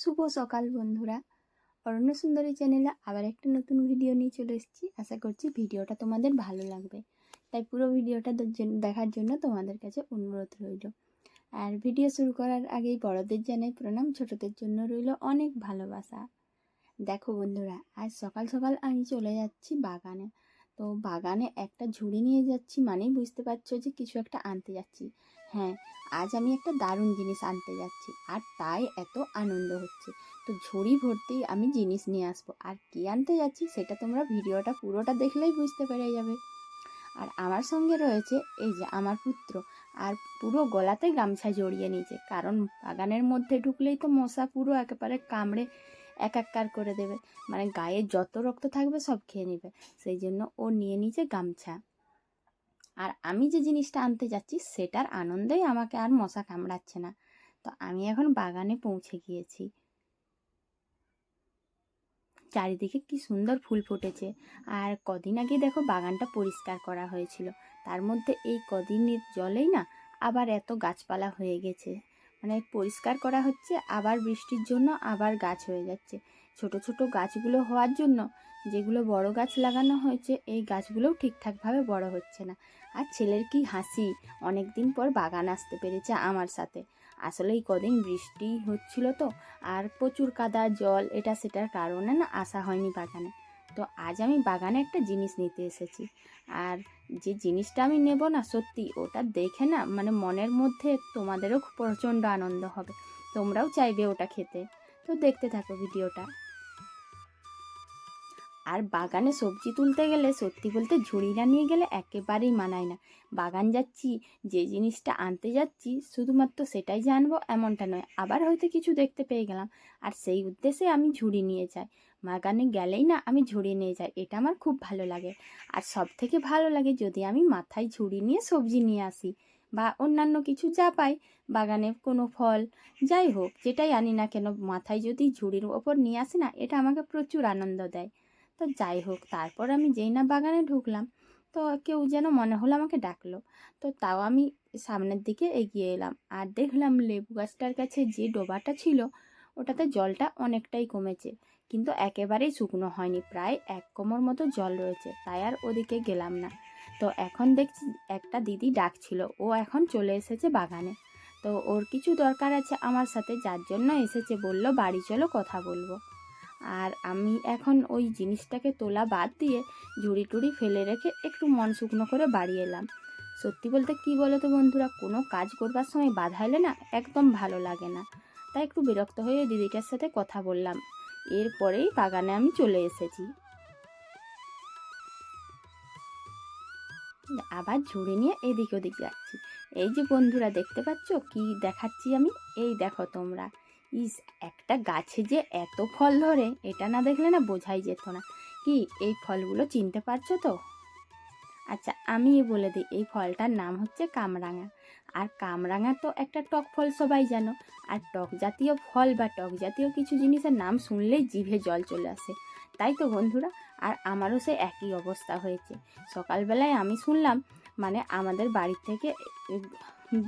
শুভ সকাল বন্ধুরা। অরণ্য সুন্দরী চ্যানেলে আবার একটা নতুন ভিডিও নিয়ে চলে এসেছি। আশা করছি ভিডিওটা তোমাদের ভালো লাগবে। তাই পুরো ভিডিওটা দেখার জন্য তোমাদের কাছে অনুরোধ রইল। আর ভিডিও শুরু করার আগেই বড়দের জানাই প্রণাম, ছোটদের জন্য রইল অনেক ভালোবাসা। দেখো বন্ধুরা, আজ সকাল সকাল আমি চলে যাচ্ছি বাগানে। তো বাগানে একটা ঝুড়ি নিয়ে যাচ্ছি মানেই বুঝতে পারছ যে কিছু একটা আনতে যাচ্ছি। হ্যাঁ আজ আমি একটা দারুণ জিনিস আনতে যাচ্ছি, আর তাই এত আনন্দ হচ্ছে। তো ঝুড়ি ভর্তি আমি জিনিস নিয়ে আসব, আর কী আনতে যাচ্ছি সেটা তোমরা ভিডিওটা পুরোটা দেখলেই বুঝতে পেরে যাবে। আর আমার সঙ্গে রয়েছে এই যে আমার পুত্র, আর পুরো গলাতে গামছা জড়িয়ে নিয়েছে, কারণ বাগানের মধ্যে ঢুকলেই তো মশা পুরো একেবারে কামড়ে একাকার করে দেবে মানে গায়ে যত রক্ত থাকবে সব খেয়ে নেবে, সেই জন্য ও নিয়ে নিয়েছে গামছা। আর আমি যে জিনিসটা আনতে যাচ্ছি, সেটার আনন্দেই আমাকে আর মশা কামড়াচ্ছে না। তো আমি এখন বাগানে পৌঁছে গিয়েছি। চারিদিকে কি সুন্দর ফুল ফুটেছে। আর কদিন আগে দেখো বাগানটা পরিষ্কার করা হয়েছিল। তার মধ্যে এই কদিনের জলেই না আবার এত গাছপালা হয়ে গেছে। মানে পরিষ্কার করা হচ্ছে, আবার বৃষ্টির জন্য আবার গাছ হয়ে যাচ্ছে। ছোট ছোট গাছগুলো হওয়ার জন্য যেগুলো বড় গাছ লাগানো হয়েছে, এই গাছগুলোও ঠিকঠাকভাবে বড় হচ্ছে না। আর ছেলের কি হাসি? অনেক দিন পর বাগান আসতে পেরেছে আমার সাথে। আসলে এই কদিন বৃষ্টি হচ্ছিল তো, আর প্রচুর কাদা, জল, এটা সেটার কারণে না আসা হয়নি বাগানে। তো আজ আমি বাগানে একটা জিনিস নিতে এসেছি। আর যে জিনিসটা আমি নেব না সত্যি, ওটা দেখে না মানে মনের মধ্যে তোমাদেরও প্রচণ্ড আনন্দ হবে। তোমরাও চাইবে ওটা খেতে। তো দেখতে থাকো ভিডিওটা। আর বাগানে সবজি তুলতে গেলে, সত্যি বলতে ঝুড়ি না নিয়ে গেলে একেবারেই মানায় না। বাগান যাচ্ছি, যে জিনিসটা আনতে যাচ্ছি, শুধুমাত্র সেটাই জানব, এমনটা নয়। আবার হয়তো কিছু দেখতে পেয়ে গেলাম। আর সেই উদ্দেশ্যে আমি ঝুড়ি নিয়ে যাই। বাগানে গেলেই না আমি ঝুড়ি নিয়ে যাই, এটা আমার খুব ভালো লাগে। আর সব থেকে ভালো লাগে, যদি আমি মাথায় ঝুড়ি নিয়ে সবজি নিয়ে আসি বা অন্যান্য কিছু যা পাই, বাগানে কোনো ফল, যাই হোক, যেটাই আনি না কেন, মাথায় যদি ঝুড়ির ওপর নিয়ে আসি না, এটা আমাকে প্রচুর আনন্দ দেয়। তো যাই হোক, তারপর আমি যেই না বাগানে ঢুকলাম, তো কেউ যেন মনে হলো আমাকে ডাকলো। তো তাও আমি সামনের দিকে এগিয়ে এলাম আর দেখলাম লেবু গাছটার কাছে যে ডোবাটা ছিল, ওটাতে জলটা অনেকটাই কমেছে, কিন্তু একেবারেই শুকনো হয়নি, প্রায় এক কোমর মতো জল রয়েছে, তাই আর ওদিকে গেলাম না। তো এখন দেখছি একটা দিদি ডাকছিল, ও এখন চলে এসেছে বাগানে। তো ওর কিছু দরকার আছে আমার সাথে, যার জন্য এসেছে, বলল বাড়ি চলো, কথা বলব। আর আমি এখন ওই জিনিসটাকে তোলা বাদ দিয়ে ঝুড়ি টুড়ি ফেলে রেখে একটু মন শুকনো করে বাড়ি এলাম। সত্যি বলতে কি বলো তো বন্ধুরা, কোনো কাজ করবার সময় বাধা এলে না একদম ভালো লাগে না। তাই একটু বিরক্ত হয়ে দিদিটার সাথে কথা বললাম। এরপরেই বাগানে আমি চলে এসেছি। আবার ঝুড়ি নিয়ে এদিক ওদিক যাচ্ছি। এই যে বন্ধুরা, দেখতে পাচ্ছ? কি দেখাচ্ছি আমি? এই দেখো তোমরা। ইস, একটা গাছে যে এত ফল ধরে, এটা না দেখলে না বোঝাই যেত না। কি, এই ফলগুলো চিনতে পারছ তো? আচ্ছা আমি বলে দিই, এই ফলটার নাম হচ্ছে কামরাঙা। আর কামরাঙা তো একটা টক ফল, সবাই জানো। আর টক জাতীয় ফল বা টক জাতীয় কিছু জিনিসের নাম শুনলেই জিভে জল চলে আসে। তাই তো বন্ধুরা, আর আমারও সে একই অবস্থা হয়েছে। সকালবেলায় আমি শুনলাম মানে আমাদের বাড়ি থেকে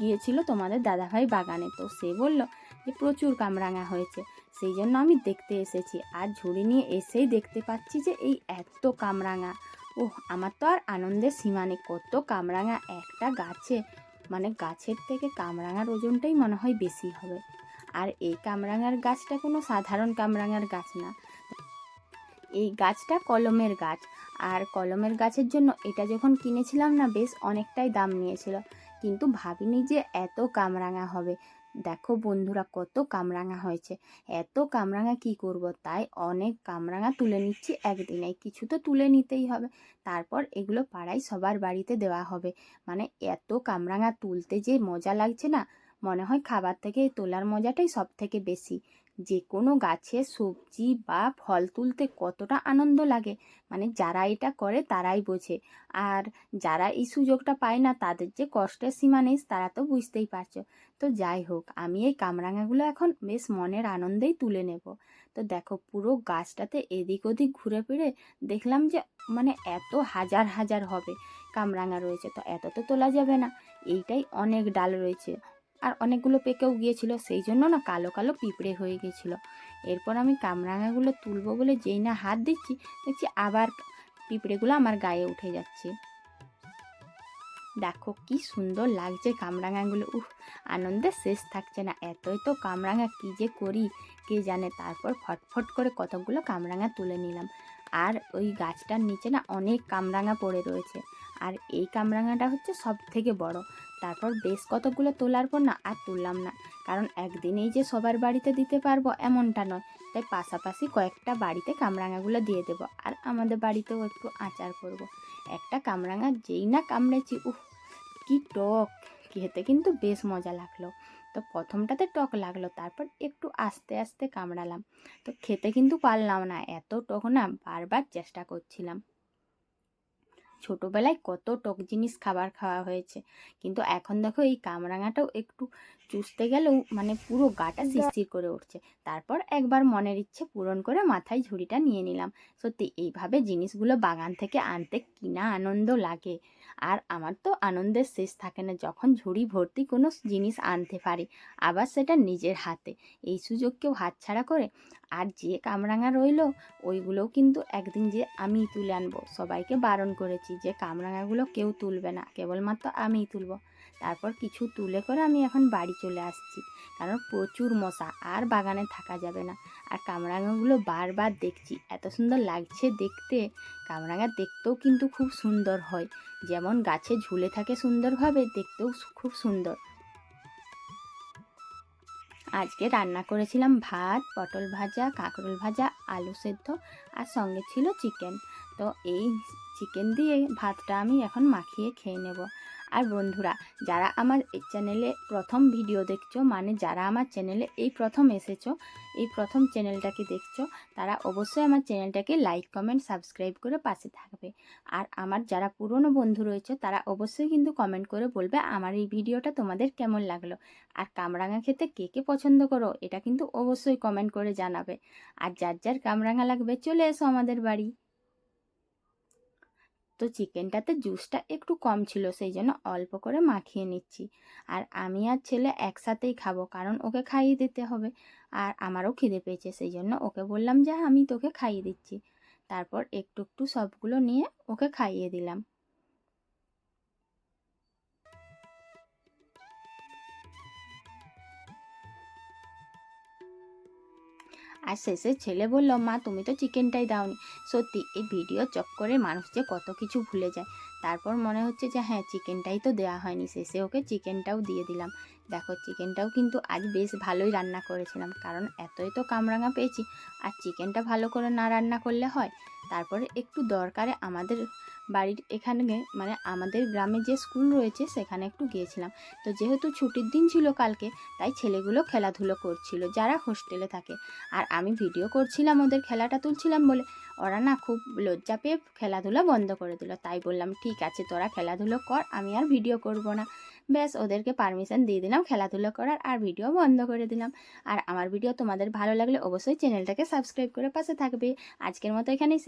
গিয়েছিল তোমাদের দাদাভাই বাগানে। তো সে বলল যে প্রচুর কামরাঙা হয়েছে। সেই জন্য আমি দেখতে এসেছি। আর ঝুড়ি নিয়ে এসেই দেখতে পাচ্ছি যে এই এত কামরাঙা। ও আমার তো আর আনন্দের সীমা নেই। কত কামরাঙা একটা গাছে। মানে গাছের থেকে কামরাঙার ওজনটাই মনে হয় বেশি হবে। আর এই কামরাঙার গাছটা কোনো সাধারণ কামরাঙার গাছ না। এই গাছটা কলমের গাছ। আর কলমের গাছের জন্য এটা যখন কিনেছিলাম না, বেশ অনেকটাই দাম নিয়েছিল। কিন্তু ভাবিনি যে এত কামরাঙা হবে। দেখো বন্ধুরা কত কামরাঙা হয়েছে। এত কামরাঙা কি করব? তাই অনেক কামরাঙা তুলে নিচ্ছি একদিনে। কিছু তো তুলে নিতেই হবে। তারপর এগুলো পাড়ায় সবার বাড়িতে দেওয়া হবে। মানে এত কামরাঙা তুলতে যে মজা লাগছে না, মনে হয় খাবার থেকে তোলার মজাটাই সব থেকে বেশি। যে কোনো গাছে সবজি বা ফল তুলতে কতটা আনন্দ লাগে মানে যারা এটা করে তারাই বোঝে। আর যারা এই সুযোগটা পায় না, তাদের যে কষ্টের সীমা নেই, তারা তো বুঝতেই পারছ। তো যাই হোক, আমি এই কামরাঙাগুলো এখন বেশ মনের আনন্দেই তুলে নেব। তো দেখো, পুরো গাছটাতে এদিক ওদিক ঘুরে ফিরে দেখলাম যে মানে এত হাজার হাজার হবে কামরাঙা রয়েছে। তো এত তো তোলা যাবে না, এইটাই অনেক ডাল রয়েছে। আর অনেকগুলো পেকেও গিয়েছিল সেই জন্য না কালো কালো পিঁপড়ে হয়ে গেছিল। এরপর আমি কামরাঙাগুলো তুলবো বলে যেই না হাত দিচ্ছি, দেখছি আবার পিঁপড়েগুলো আমার গায়ে উঠে যাচ্ছে। দেখো কি সুন্দর লাগছে কামরাঙাগুলো উহ আনন্দে শেষ থাকছে না। এতই তো কামরাঙা, কী যে করি, কে জানে? তারপর ফটফট করে কতগুলো কামরাঙা তুলে নিলাম। আর ওই গাছটার নিচে না অনেক কামরাঙা পড়ে রয়েছে। আর এই কামরাঙাটা হচ্ছে সব থেকে বড়। তারপর বেশ কতগুলো তোলার পর না আর তুললাম না। কারণ একদিনেই যে সবার বাড়িতে দিতে পারব এমনটা নয়। তাই পাশাপাশি কয়েকটা বাড়িতে কামরাঙাগুলো দিয়ে দেবো আর আমাদের বাড়িতেও একটু আচার করব। একটা কামরাঙা যেই না কামড়েছি উহ কি টক! খেতে কিন্তু বেশ মজা লাগল। তো প্রথমটাতে টক লাগল, তারপর একটু আস্তে আস্তে কামড়ালাম। তো খেতে কিন্তু পারলাম না, এত টক না, বারবার চেষ্টা করছিলাম। ছোটোবেলায় কত টক জিনিস খাবার খাওয়া হয়েছে। কিন্তু এখন দেখো এই কামরাঙাটাও একটু চুষতে গেলেও মানে পুরো গাটা শিরশির করে উঠছে। তারপর একবার মনের ইচ্ছে পূরণ করে মাথায় ঝুড়িটা নিয়ে নিলাম। সত্যি এইভাবে জিনিসগুলো বাগান থেকে আনতে কিনা আনন্দ লাগে। আর আমার তো আনন্দের শেষ থাকে না যখন ঝুড়ি ভর্তি কোনো জিনিস আনতে পারি আবার সেটা নিজের হাতে। এই সুযোগ কেউ হাতছাড়া করে? আর যে কামরাঙা রইল ওইগুলোও কিন্তু একদিন যে আমি তুলে আনব। সবাইকে বারণ করেছি যে কামরাঙাগুলো কেউ তুলবে না কেবলমাত্র আমিই তুলবো। তারপর কিছু তুলে করে আমি এখন বাড়ি চলে আসছি। কারণ প্রচুর মশা, আর বাগানে থাকা যাবে না। আর কামরাঙাগুলো বারবার দেখছি, এত সুন্দর লাগছে দেখতে। কামরাঙা দেখতেও কিন্তু খুব সুন্দর হয়। যেমন গাছে ঝুলে থাকে সুন্দরভাবে, দেখতেও খুব সুন্দর। আজকে রান্না করেছিলাম ভাত, পটল ভাজা, কাঁকরোল ভাজা, আলু সেদ্ধ, আর সঙ্গে ছিল চিকেন। তো এই চিকেন দিয়ে ভাতটা আমি এখন মাখিয়ে খেয়ে নেব। আর বন্ধুরা, যারা আমার এই চ্যানেলে প্রথম ভিডিও দেখছ মানে যারা আমার চ্যানেলে এই প্রথম এসেছ, এই প্রথম চ্যানেলটাকে দেখছ, তারা অবশ্যই আমার চ্যানেলটাকে লাইক, কমেন্ট, সাবস্ক্রাইব করে পাশে থাকবে। আর আমার যারা পুরনো বন্ধু রয়েছে, তারা অবশ্যই কিন্তু কমেন্ট করে বলবে আমার এই ভিডিওটা তোমাদের কেমন লাগল। আর কামরাঙা খেতে কে কে পছন্দ করো, এটা কিন্তু অবশ্যই কমেন্ট করে জানাবে। আর যার যার কামরাঙা লাগবে, চলে এসো আমাদের বাড়ি। তো চিকেনটাতে জুসটা একটু কম ছিল, সেই জন্য অল্প করে মাখিয়ে নিচ্ছি। আর আমি আর ছেলে একসাথেই খাব, কারণ ওকে খাইয়ে দিতে হবে। আর আমারও খিদে পেয়েছে, সেই জন্য ওকে বললাম, যে, আমি তোকে খাইয়ে দিচ্ছি। তারপর একটু একটু সবগুলো নিয়ে ওকে খাইয়ে দিলাম। আর শেষে ছেলে বলল, মা, তুমি তো চিকেনটাই দাওনি। সত্যি, এই ভিডিও চক্করে মানুষ যে কত কিছু ভুলে যায়। তারপর মনে হচ্ছে যে হ্যাঁ চিকেনটাই তো দেওয়া হয়নি। শেষে ওকে চিকেনটাও দিয়ে দিলাম। দেখো চিকেনটাও কিন্তু আজ বেশ ভালোই রান্না করেছিলাম। কারণ এতই তো কামরাঙা পেয়েছি। আর চিকেনটা ভালো করে না রান্না করলে হয়? তারপরে একটু দরকারে আমাদের বাড়ির এখানে মানে আমাদের গ্রামে যে স্কুল রয়েছে, সেখানে একটু গিয়েছিলাম। তো যেহেতু ছুটির দিন ছিল কালকে, তাই ছেলেগুলো খেলাধুলো করছিল, যারা হোস্টেলে থাকে। আর আমি ভিডিও করছিলাম, ওদের খেলাটা তুলছিলাম বলে। ওরা না খুব লজ্জা পেয়ে খেলাধুলা বন্ধ করে দিল। তাই বললাম, ঠিক আছে, তোরা খেলাধুলো কর, আমি আর ভিডিও করব না। ব্যাস, ওদেরকে পারমিশন দিয়ে দিলাম, খেলাধুলো করার আর ভিডিও বন্ধ করে দিলাম। আর আমার ভিডিও তোমাদের ভালো লাগলে অবশ্যই চ্যানেলটাকে সাবস্ক্রাইব করে পাশে থাকবে। আজকের মতো এখানেই